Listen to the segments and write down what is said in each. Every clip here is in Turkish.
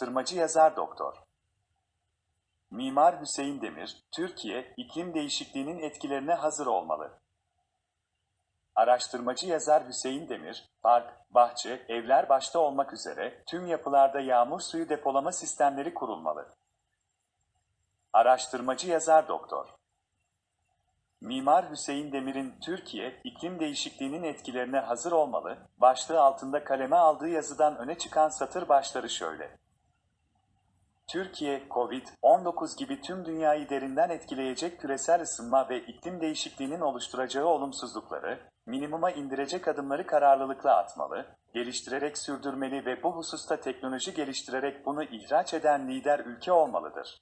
Araştırmacı yazar doktor. Mimar Hüseyin Demir, Türkiye, iklim değişikliğinin etkilerine hazır olmalı. Araştırmacı yazar Hüseyin Demir, park, bahçe, evler başta olmak üzere tüm yapılarda yağmur suyu depolama sistemleri kurulmalı. Araştırmacı yazar doktor. Mimar Hüseyin Demir'in Türkiye, iklim değişikliğinin etkilerine hazır olmalı, başlığı altında kaleme aldığı yazıdan öne çıkan satır başları şöyle. Türkiye, Covid-19 gibi tüm dünyayı derinden etkileyecek küresel ısınma ve iklim değişikliğinin oluşturacağı olumsuzlukları, minimuma indirecek adımları kararlılıkla atmalı, geliştirerek sürdürmeli ve bu hususta teknoloji geliştirerek bunu ihraç eden lider ülke olmalıdır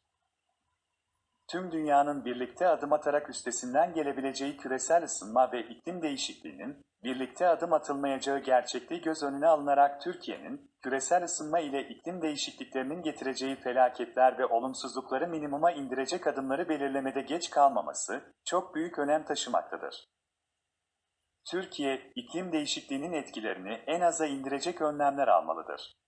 tüm dünyanın birlikte adım atarak üstesinden gelebileceği küresel ısınma ve iklim değişikliğinin, birlikte adım atılmayacağı gerçekliği göz önüne alınarak Türkiye'nin, küresel ısınma ile iklim değişikliklerinin getireceği felaketler ve olumsuzlukları minimuma indirecek adımları belirlemede geç kalmaması, çok büyük önem taşımaktadır. Türkiye, iklim değişikliğinin etkilerini en aza indirecek önlemler almalıdır.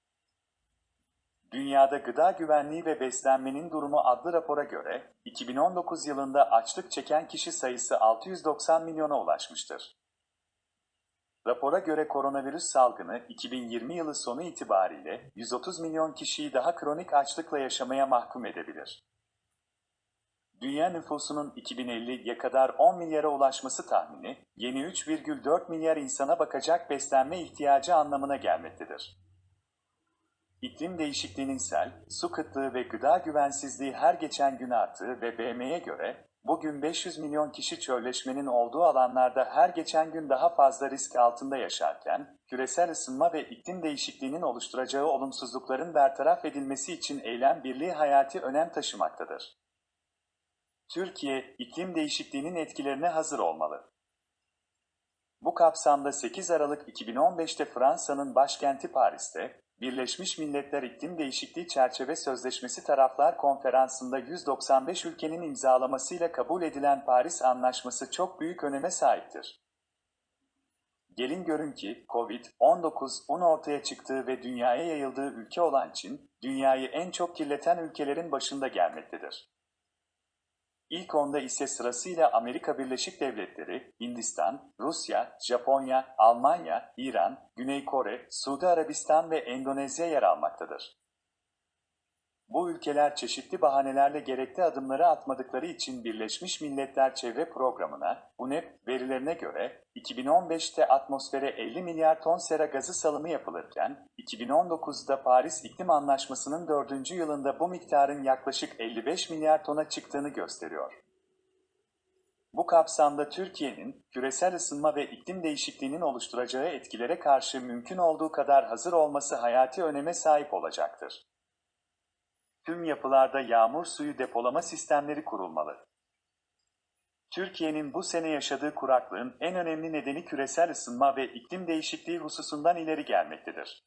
Dünyada Gıda Güvenliği ve Beslenmenin Durumu adlı rapora göre, 2019 yılında açlık çeken kişi sayısı 690 milyona ulaşmıştır. Rapora göre koronavirüs salgını 2020 yılı sonu itibariyle 130 milyon kişiyi daha kronik açlıkla yaşamaya mahkum edebilir. Dünya nüfusunun 2050'ye kadar 10 milyara ulaşması tahmini, yeni 3,4 milyar insana bakacak beslenme ihtiyacı anlamına gelmektedir. İklim değişikliğinin sel, su kıtlığı ve gıda güvensizliği her geçen gün arttığı ve BM'ye göre, bugün 500 milyon kişi çölleşmenin olduğu alanlarda her geçen gün daha fazla risk altında yaşarken, küresel ısınma ve iklim değişikliğinin oluşturacağı olumsuzlukların bertaraf edilmesi için eylem birliği hayati önem taşımaktadır. Türkiye, iklim değişikliğinin etkilerine hazır olmalı. Bu kapsamda 8 Aralık 2015'te Fransa'nın başkenti Paris'te, Birleşmiş Milletler İklim Değişikliği Çerçeve Sözleşmesi Taraflar Konferansı'nda 195 ülkenin imzalamasıyla kabul edilen Paris Anlaşması çok büyük öneme sahiptir. Gelin görün ki COVID-19'un ortaya çıktığı ve dünyaya yayıldığı ülke olan Çin, dünyayı en çok kirleten ülkelerin başında gelmektedir. İlk onda ise sırasıyla Amerika Birleşik Devletleri, Hindistan, Rusya, Japonya, Almanya, İran, Güney Kore, Suudi Arabistan ve Endonezya yer almaktadır. Bu ülkeler çeşitli bahanelerle gerekli adımları atmadıkları için Birleşmiş Milletler Çevre Programı'na, UNEP verilerine göre 2015'te atmosfere 50 milyar ton sera gazı salımı yapılırken, 2019'da Paris İklim Anlaşması'nın 4. yılında bu miktarın yaklaşık 55 milyar tona çıktığını gösteriyor. Bu kapsamda Türkiye'nin küresel ısınma ve iklim değişikliğinin oluşturacağı etkilere karşı mümkün olduğu kadar hazır olması hayati öneme sahip olacaktır. Tüm yapılarda yağmur suyu depolama sistemleri kurulmalı. Türkiye'nin bu sene yaşadığı kuraklığın en önemli nedeni küresel ısınma ve iklim değişikliği hususundan ileri gelmektedir.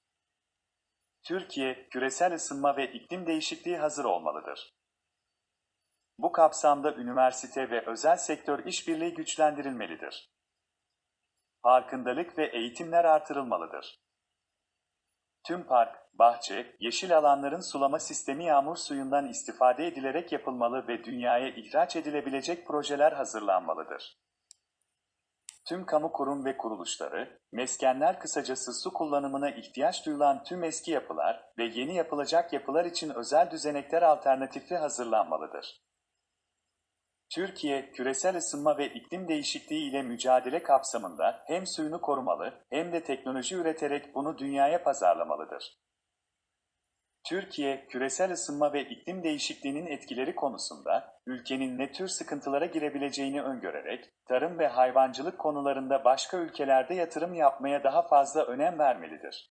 Türkiye, küresel ısınma ve iklim değişikliği hazır olmalıdır. Bu kapsamda üniversite ve özel sektör işbirliği güçlendirilmelidir. Farkındalık ve eğitimler artırılmalıdır. Tüm park, bahçe, yeşil alanların sulama sistemi yağmur suyundan istifade edilerek yapılmalı ve dünyaya ihraç edilebilecek projeler hazırlanmalıdır. Tüm kamu kurum ve kuruluşları, meskenler kısacası su kullanımına ihtiyaç duyulan tüm eski yapılar ve yeni yapılacak yapılar için özel düzenekler alternatifi hazırlanmalıdır. Türkiye, küresel ısınma ve iklim değişikliği ile mücadele kapsamında hem suyunu korumalı hem de teknoloji üreterek bunu dünyaya pazarlamalıdır. Türkiye, küresel ısınma ve iklim değişikliğinin etkileri konusunda ülkenin ne tür sıkıntılara girebileceğini öngörerek tarım ve hayvancılık konularında başka ülkelerde yatırım yapmaya daha fazla önem vermelidir.